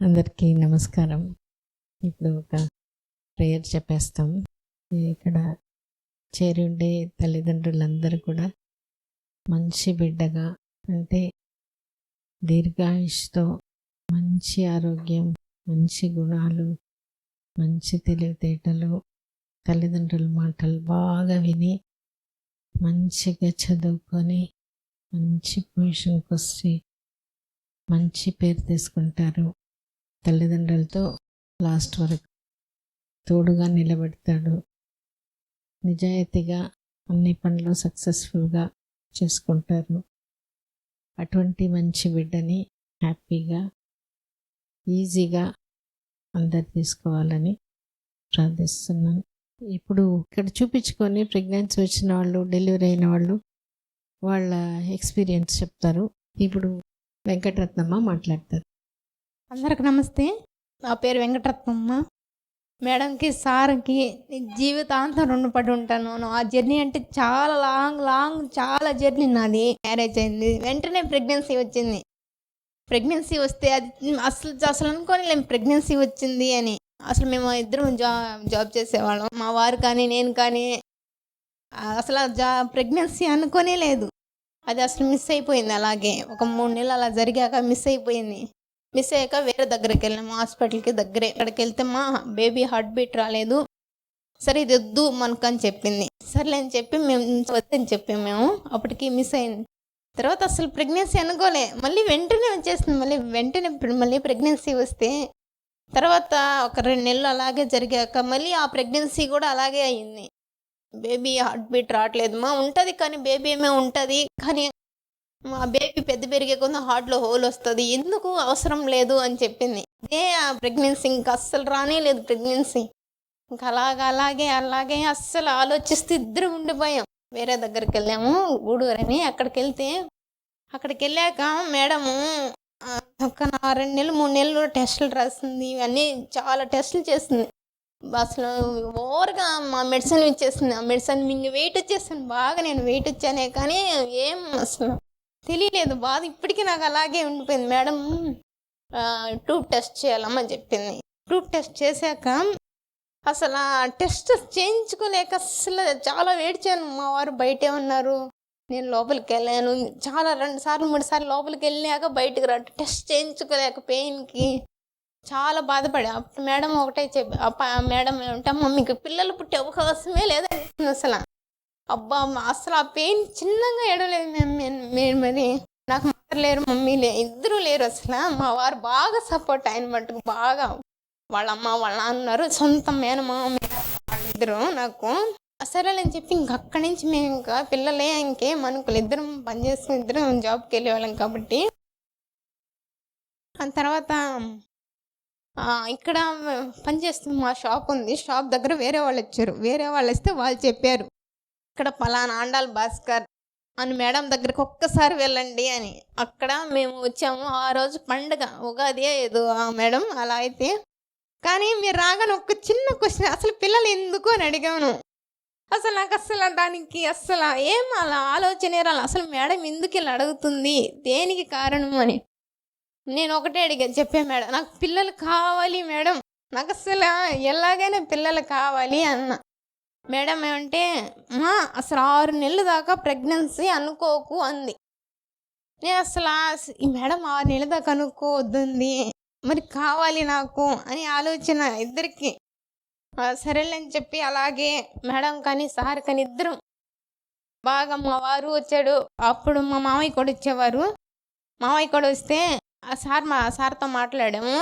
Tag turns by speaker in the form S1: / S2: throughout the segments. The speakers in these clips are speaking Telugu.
S1: అందరికీ నమస్కారం. ఇప్పుడు ఒక ప్రేయర్ చెప్పేస్తాం. ఇక్కడ చేరి ఉండే తల్లిదండ్రులందరూ కూడా మంచి బిడ్డగా అంటే దీర్ఘాయుష్తో మంచి ఆరోగ్యం మంచి గుణాలు మంచి తెలివితేటలు తల్లిదండ్రుల మాటలు బాగా విని మంచిగా చదువుకొని మంచి పొజిషన్కి వచ్చి మంచి పేరు తీసుకుంటారు. తల్లిదండ్రులతో లాస్ట్ వరకు తోడుగా నిలబెడతాడు. నిజాయితీగా అన్ని పనులు సక్సెస్ఫుల్గా చేసుకుంటారు. అటువంటి మంచి బిడ్డని హ్యాపీగా ఈజీగా అందరు తీసుకోవాలని ప్రార్థిస్తున్నాను. ఇప్పుడు ఇక్కడ చూపించుకొని ప్రెగ్నెన్సీ వచ్చిన వాళ్ళు డెలివరీ అయిన వాళ్ళు వాళ్ళ ఎక్స్పీరియన్స్ చెప్తారు. ఇప్పుడు వెంకటరత్నమ్మ మాట్లాడతారు.
S2: అందరికి నమస్తే. నా పేరు వెంకటరత్నమ్మ. మేడంకి సార్కి జీవితాంతం రుణపడి ఉంటాను. ఆ జర్నీ అంటే చాలా లాంగ్ లాంగ్ చాలా జర్నీ నాది. మ్యారేజ్ అయింది. వెంటనే ప్రెగ్నెన్సీ వచ్చింది. ప్రెగ్నెన్సీ వస్తే అది అసలు అసలు అనుకోని ప్రెగ్నెన్సీ వచ్చింది అని. అసలు మేము ఇద్దరం జాబ్ జాబ్ చేసేవాళ్ళం. మా వారు కానీ నేను కానీ అసలు జా ప్రెగ్నెన్సీ అనుకోనే లేదు అది అసలు మిస్ అయిపోయింది అలాగే. ఒక మూడు నెలలు అలా జరిగాక మిస్ అయిపోయింది. మిస్ అయ్యాక వేరే దగ్గరికి వెళ్ళాము. హాస్పిటల్కి దగ్గరే. అక్కడికి వెళ్తే మా బేబీ హార్ట్ బీట్ రాలేదు. సరే ఇది వద్దు మనకు అని చెప్పింది. సర్లే అని చెప్పి మేము వద్దని చెప్పాము మేము. అప్పటికి మిస్ అయింది. తర్వాత అసలు ప్రెగ్నెన్సీ అనుకోలే. మళ్ళీ వెంటనే వచ్చేసింది. మళ్ళీ వెంటనే మళ్ళీ ప్రెగ్నెన్సీ వస్తే తర్వాత ఒక రెండు నెలలు అలాగే జరిగాక మళ్ళీ ఆ ప్రెగ్నెన్సీ కూడా అలాగే అయింది. బేబీ హార్ట్ బీట్ రావట్లేదు. మా ఉంటుంది కానీ బేబీ ఏమే ఉంటుంది. కానీ మా బేబీ పెద్ద పెరిగే కొంత హార్ట్లో హోల్ వస్తుంది. ఎందుకు అవసరం లేదు అని చెప్పింది. అదే ఆ ప్రెగ్నెన్సీ ఇంకా అస్సలు రానే లేదు ప్రెగ్నెన్సీ ఇంకా అలాగ అలాగే అలాగే అస్సలు ఆలోచిస్తూ ఇద్దరు ఉండిపోయాం. వేరే దగ్గరికి వెళ్ళాము గూడూరు అని అక్కడికి వెళ్తే అక్కడికి వెళ్ళాక మేడము ఒక రెండు నెలలు మూడు నెలలు టెస్టులు రాస్తుంది ఇవన్నీ చాలా టెస్టులు చేస్తుంది అసలు ఓవర్గా మా మెడిసిన్ ఇచ్చేసింది. ఆ మెడిసిన్ మింగి వెయిట్ వచ్చేసాను బాగా నేను వెయిట్ వచ్చానే కానీ ఏం అసలు తెలియలేదు బాధ ఇప్పటికీ నాకు అలాగే ఉండిపోయింది. మేడం ట్యూబ్ టెస్ట్ చేయాలమ్మని చెప్పింది. ట్యూబ్ టెస్ట్ చేశాక అసలు ఆ టెస్ట్ చేయించుకోలేక అసలు చాలా వేడిచాను మా వారు బయటే ఉన్నారు. నేను లోపలికి వెళ్ళాను. చాలా రెండు సార్లు మూడు సార్లు లోపలికి వెళ్ళాక బయటకు రా టెస్ట్ చేయించుకోలేక పెయిన్కి చాలా బాధపడా. అప్పుడు మేడం ఒకటే చెప్పి మేడం ఏమంటే మీకు పిల్లలు పుట్టే అవకాశమే లేదని అసలు. అబ్బా అసలు ఆ పెయిన్ చిన్నగా ఎడలేదు మేము మేము మరి. నాకు మదర్ లేరు మమ్మీ లే ఇద్దరు లేరు అసలు. మా వారు బాగా సపోర్ట్ అయిన మట్టుకు బాగా. వాళ్ళ అమ్మ వాళ్ళ అన్నారు సొంత మేనమా వాళ్ళిద్దరు నాకు. సరేలేని చెప్పి ఇంక అక్కడి నుంచి మేము ఇంకా పిల్లలే ఇంకేం అనుకోలేదు ఇద్దరం పనిచేసుకుని ఇద్దరం జాబ్కి వెళ్ళేవాళ్ళం కాబట్టి. ఆ తర్వాత ఇక్కడ పనిచేస్తుంది మా షాప్ ఉంది. షాప్ దగ్గర వేరే వాళ్ళు వచ్చారు. వేరే వాళ్ళు వస్తే వాళ్ళు చెప్పారు. ఇక్కడ పలానా ఆండాల్ భాస్కర్ అని మేడం దగ్గరికి ఒక్కసారి వెళ్ళండి అని. అక్కడ మేము వచ్చాము. ఆ రోజు పండుగ ఉగాది ఏదో మేడం అలా అయితే. కానీ మీరు రాగానే ఒక చిన్న క్వశ్చన్ అసలు పిల్లలు ఎందుకు అని అడిగాను. అసలు నాకు అసలు దానికి అసలు ఏం అలా ఆలోచన రాలి. అసలు మేడం ఎందుకు ఇలా అడుగుతుంది? దేనికి కారణం అని. నేను ఒకటే అడిగాను. చెప్పే మేడం నాకు పిల్లలు కావాలి మేడం. నాకు అసలు ఎలాగైనా పిల్లలు కావాలి అన్న. మేడం ఏమంటే మా అసలు ఆరు నెలల దాకా ప్రెగ్నెన్సీ అనుకోకు అంది. నేను అసలు ఈ మేడం ఆరు నెలల దాకా అనుకోవద్దుంది మరి కావాలి నాకు అని ఆలోచన ఇద్దరికి. సరేలేని చెప్పి అలాగే మేడం కానీ సార్ కానీ ఇద్దరు బాగా మా వారు వచ్చాడు. అప్పుడు మా మామయ్య కూడా వచ్చేవారు. మామయ్య కూడా వస్తే ఆ సార్ మా సార్తో మాట్లాడాము.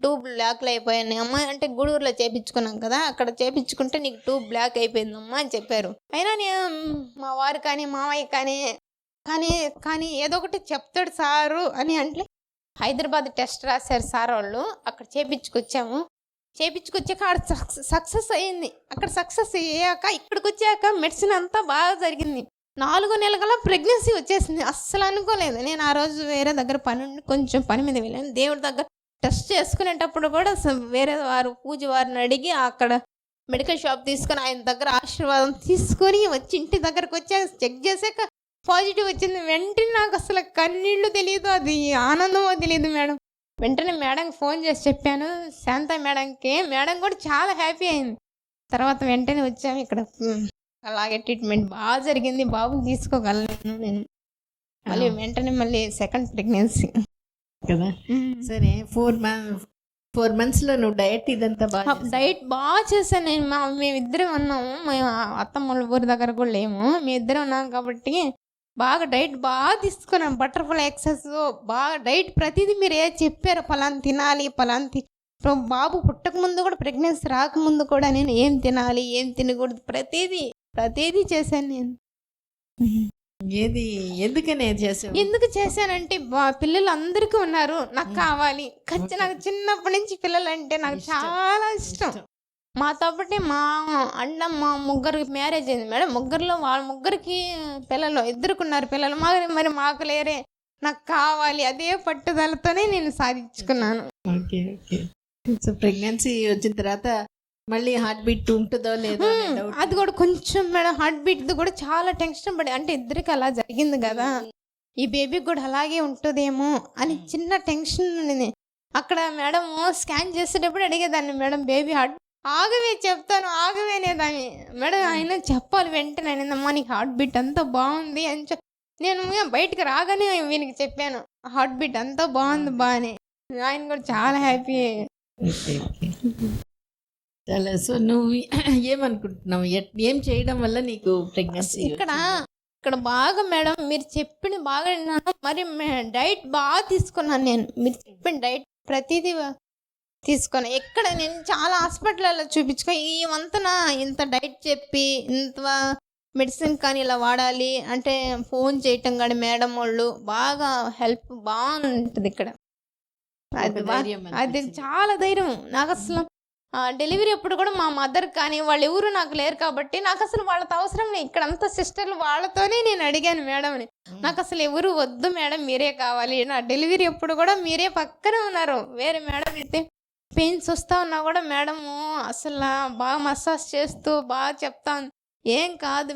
S2: ట్యూబ్ బ్లాక్లు అయిపోయాను అమ్మ అంటే గూడూరులో చేపించుకున్నాం కదా అక్కడ చేపించుకుంటే నీకు ట్యూబ్ బ్లాక్ అయిపోయిందమ్మా అని చెప్పారు. అయినా నేను మా వారు కానీ మామయ్య కానీ కానీ కానీ ఏదో ఒకటి చెప్తాడు సారు అని అంటే హైదరాబాద్ టెస్ట్ రాశారు సార్ వాళ్ళు. అక్కడ చేపించుకొచ్చాము. చేపించుకొచ్చాక అక్కడ సక్సెస్ అయ్యింది అక్కడ సక్సెస్ అయ్యాక ఇక్కడికి వచ్చాక మెడిసిన్ అంతా బాగా జరిగింది. నాలుగో నెలల ప్రెగ్నెన్సీ వచ్చేసింది. అస్సలు అనుకోలేదు. నేను ఆ రోజు వేరే దగ్గర పని కొంచెం పని మీద వెళ్ళాను. దేవుడి దగ్గర టెస్ట్ చేసుకునేటప్పుడు కూడా వేరే వారు పూజ వారిని అడిగి అక్కడ మెడికల్ షాప్ తీసుకొని ఆయన దగ్గర ఆశీర్వాదం తీసుకొని వచ్చి ఇంటి దగ్గరకు వచ్చి చెక్ చేసాక పాజిటివ్ వచ్చింది. వెంటనే నాకు అసలు కన్నీళ్ళు తెలియదు అది ఆనందమో తెలియదు మేడం. వెంటనే మేడంకి ఫోన్ చేసి చెప్పాను. శాంత మేడంకి మేడం కూడా చాలా హ్యాపీ అయింది. తర్వాత వెంటనే వచ్చాము ఇక్కడ. అలాగే ట్రీట్మెంట్ బాగా జరిగింది. బాబుని తీసుకోగలను నేను. మళ్ళీ వెంటనే మళ్ళీ సెకండ్ ప్రెగ్నెన్సీ.
S1: కదా? సరే ఫోర్ మంత్ ఫోర్ మంత్స్లో నువ్వు డయట్ ఇదంతా బాగా?
S2: డైట్ బాగా చేశాను నేను. మా మేమిద్దరం ఉన్నాము. మేము అత్తమ్మల ఊరి దగ్గర కూడా లేము. మేమిద్దరం ఉన్నాం కాబట్టి బాగా డైట్ బాగా తీసుకున్నాం. బటర్ఫ్లై ఎక్సెస్ బాగా డైట్ ప్రతిదీ మీరు ఏ చెప్పారు. పలాన్ తినాలి పలాన్ తి బాబు పుట్టక ముందు కూడా ప్రెగ్నెన్సీ రాకముందు కూడా నేను ఏం తినాలి ఏం తినకూడదు ప్రతిదీ ప్రతిదీ చేశాను నేను.
S1: ఏది? ఎందుకని చేసావు
S2: ఎందుకు చేశానంటే పిల్లలు అందరికీ ఉన్నారు. నాకు కావాలి. ఖచ్చితంగా నాకు చిన్నప్పటి నుంచి పిల్లలు అంటే నాకు. చాలా ఇష్టం. మాతో పాటే మా అన్న మా ముగ్గురికి మ్యారేజ్ అయింది మేడం. ముగ్గురులో వాళ్ళ ముగ్గురికి పిల్లలు ఇద్దరుకున్నారు పిల్లలు. మా మరి మాకు లేరే. నాకు కావాలి. అదే పట్టుదలతోనే నేను సాధించుకున్నాను.
S1: Okay okay. సో ప్రెగ్నెన్సీ వచ్చిన తర్వాత మళ్ళీ హార్ట్ బీట్ ఉంటుందో లేదో.
S2: అది కూడా కొంచెం మేడం హార్ట్ బీట్ కూడా చాలా టెన్షన్ పడి అంటే ఇద్దరికి అలా జరిగింది కదా. ఈ బేబీకి కూడా అలాగే ఉంటుందేమో అని చిన్న టెన్షన్ అక్కడ మేడం స్కాన్ చేసేటప్పుడు అడిగేదాన్ని మేడం బేబీ హార్ట్ ఆగవే చెప్తాను ఆగవే అనేదాన్ని. మేడం ఆయన చెప్పాలి వెంటనే అమ్మా నీకు హార్ట్ బీట్ అంతా బాగుంది అని నేను బయటికి రాగానే వీనికి చెప్పాను హార్ట్ బీట్ అంతా బాగుంది బా అని. ఆయన కూడా చాలా హ్యాపీ
S1: చాలా సో నువ్వు ఏమనుకుంటున్నావు? ఏం చేయడం వల్ల నీకు ప్రెగ్నెన్సీ
S2: ఇక్కడ ఇక్కడ బాగా మేడం మీరు చెప్పిన బాగా విన్నాను. మరి డైట్ బాగా తీసుకున్నాను నేను. మీరు చెప్పిన డైట్ ప్రతిదీ తీసుకున్నాను ఎక్కడ నేను చాలా హాస్పిటల్లో చూపించుకో. ఈ వంతన ఇంత డైట్ చెప్పి ఇంత మెడిసిన్ కానీ ఇలా వాడాలి అంటే ఫోన్ చేయటం కానీ మేడం వాళ్ళు బాగా హెల్ప్ బాగుంటుంది ఇక్కడ. అది అది చాలా ధైర్యం. నాకు అసలు డెలివరీ అప్పుడు కూడా మా మదర్ కానీ వాళ్ళు ఎవరు నాకు లేరు కాబట్టి నాకు అసలు వాళ్ళతో అవసరం లేదు. ఇక్కడ అంతా సిస్టర్లు వాళ్ళతోనే నేను అడిగాను మేడంని నాకు అసలు ఎవరు వద్దు మేడం మీరే కావాలి. నా డెలివరీ అప్పుడు కూడా మీరే పక్కనే ఉన్నారు. వేరే మేడం అయితే పెయిన్స్ వస్తా ఉన్నా కూడా మేడము అసలు బాగా మసాజ్ చేస్తూ బాగా చెప్తా ఉంది. ఏం కాదు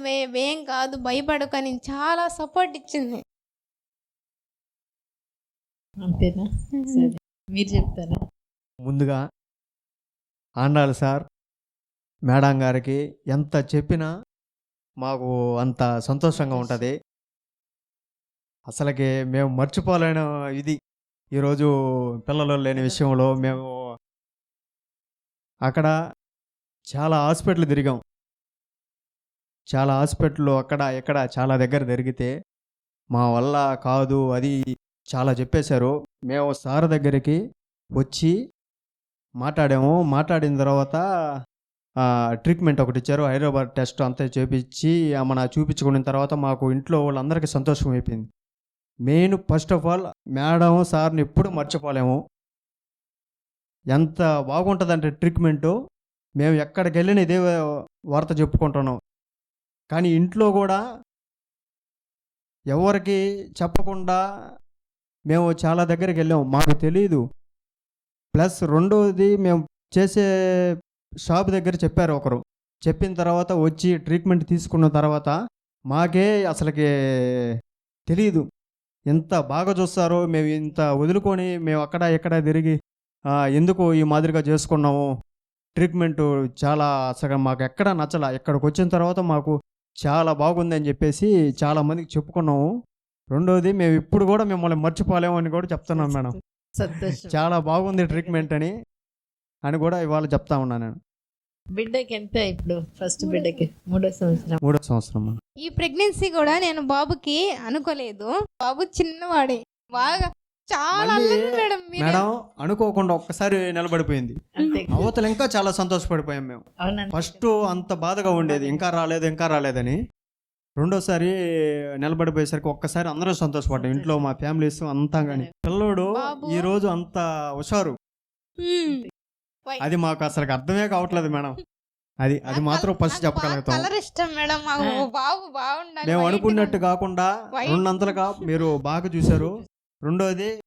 S2: ఏం కాదు భయపడకని చాలా సపోర్ట్ ఇచ్చింది.
S1: అంతేనా? సరే. మీరు చెప్తారా?
S3: ముందుగా ఆండాలి సార్. మేడం గారికి ఎంత చెప్పినా మాకు అంత సంతోషంగా ఉంటుంది. అసలుకి మేము మర్చిపోలేని ఇది. ఈరోజు పిల్లలు లేని విషయంలో మేము అక్కడ చాలా హాస్పిటల్ తిరిగాం. చాలా హాస్పిటల్ అక్కడ ఇక్కడ చాలా దగ్గర తిరిగితే మా వల్ల కాదు అది చాలా చెప్పేశారు. మేము సార్ దగ్గరికి వచ్చి మాట్లాడాము. మాట్లాడిన తర్వాత ట్రీట్మెంట్ ఒకటి ఇచ్చారు. హైదరాబాద్ టెస్ట్ అంతా చేపించి ఆ, మన చూపించుకున్న తర్వాత మాకు ఇంట్లో వాళ్ళందరికీ సంతోషం అయిపోయింది. Main first of all madam సార్ని ఎప్పుడు మర్చిపోలేము. ఎంత బాగుంటుందంటే ట్రీట్మెంటు. మేము ఎక్కడికి వెళ్ళిన ఇదే వార్త చెప్పుకుంటున్నాం. కానీ ఇంట్లో కూడా ఎవరికి చెప్పకుండా మేము చాలా దగ్గరికి వెళ్ళాము మాకు తెలియదు ప్లస్ రెండోది మేము చేసే షాప్ దగ్గర చెప్పారు ఒకరు. చెప్పిన తర్వాత వచ్చి ట్రీట్మెంట్ తీసుకున్న తర్వాత మాకే అసలుకి తెలియదు ఎంత బాగా చూస్తారో మేము ఇంత వదులుకొని మేము అక్కడ ఎక్కడ తిరిగి ఎందుకు ఈ మాదిరిగా చేసుకున్నాము? ట్రీట్మెంట్ చాలా అసలు మాకు ఎక్కడ నచ్చల. ఇక్కడికి వచ్చిన తర్వాత మాకు చాలా బాగుంది అని చెప్పేసి చాలామందికి చెప్పుకున్నాము. రెండోది మేము ఇప్పుడు కూడా మిమ్మల్ని మర్చిపోలేము అని కూడా చెప్తున్నాం మేడం. చాలా బాగుంది ట్రీట్మెంట్ అని అని కూడా ఇవాళ చెప్తా ఉన్నాను నేను.
S1: బిడ్డకి ఎంత ఇప్పుడు? ఫస్ట్ బిడ్డకి మూడో సంవత్సరం.
S3: మూడో సంవత్సరం.
S2: ఈ ప్రెగ్నెన్సీ కూడా నేను బాబుకి అనుకోలేదు. బాబు చిన్నవాడే. బాగా చాలా మేడం
S3: మేడం అనుకోకుండా ఒక్కసారి నిలబడిపోయింది. అవతల ఇంకా చాలా సంతోషపడిపోయాం మేము.
S1: అవునండి.
S3: ఫస్ట్ అంత బాధగా ఉండేది. ఇంకా రాలేదు ఇంకా రాలేదని. రెండోసారి నిలబడిపోయేసరికి ఒక్కసారి అందరూ సంతోషపడ్డాం. ఇంట్లో మా ఫ్యామిలీస్ అంతా కానీ పిల్లోడు. ఈ రోజు అంత హుషారు.
S2: హ్మ్.
S3: అది మాకు అసలు అర్థమే కావట్లేదు మేడం. అది అది మాత్రం ఫస్ట్ చెప్పగలుగుతాం.
S2: కలర్ ఇష్టం మేడం మాకు.
S1: ఆ.
S2: బాబు బాగుండాలి.
S3: మేము అనుకున్నట్టు కాకుండా. రెండంతలుగా మీరు బాగా చూశారు. రెండోది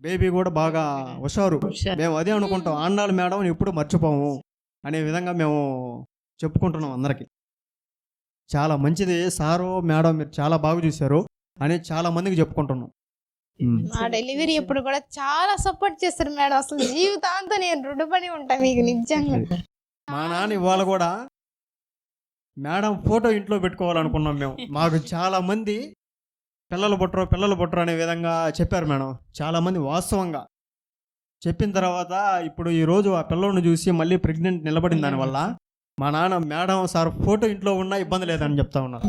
S3: బేబీ కూడా బాగా హుషారు.
S1: హుషారు.
S3: మేము అదే అనుకుంటాం. ఆండాలి మేడం ఎప్పుడు మర్చిపోము అనే విధంగా మేము చెప్పుకుంటున్నాం అందరికి. చాలా మంచిది. సారు మేడం మీరు చాలా బాగా చూశారు అని చాలా మందికి చెప్పుకుంటున్నాం.
S2: నా డెలివరీ ఎప్పుడు కూడా చాలా సపోర్ట్ చేస్తారు మేడం. అసలు జీవితాంతం నేను రుణపడి ఉంటాను మీకు నిజంగా.
S3: మా నాన్న ఇవాళ కూడా మేడం ఫోటో ఇంట్లో పెట్టుకోవాలనుకున్నాం మేము. మాకు చాలా మంది పిల్లలు పుట్టరు పిల్లలు పుట్టరు అనే విధంగా చెప్పారు మేడం. చాలా మంది వాస్తవంగా. చెప్పిన తర్వాత ఇప్పుడు ఈ రోజు ఆ పిల్లోడిని చూసి మళ్ళీ ప్రెగ్నెంట్ నిలబడిన దానివల్ల మా నాన్న మేడం సార్ ఫోటో ఇంట్లో ఉన్నా ఇబ్బంది లేదని చెప్తా ఉన్నారు.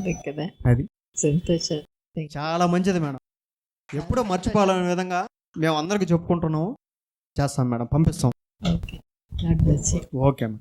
S1: అది సంతోషం.
S3: చాలా మంచిది మేడం. ఎప్పుడో మర్చిపోవాలనే విధంగా మేము అందరికి చెప్పుకుంటున్నాము. చేస్తాం మేడం పంపిస్తాం.
S1: Okay
S3: okay madam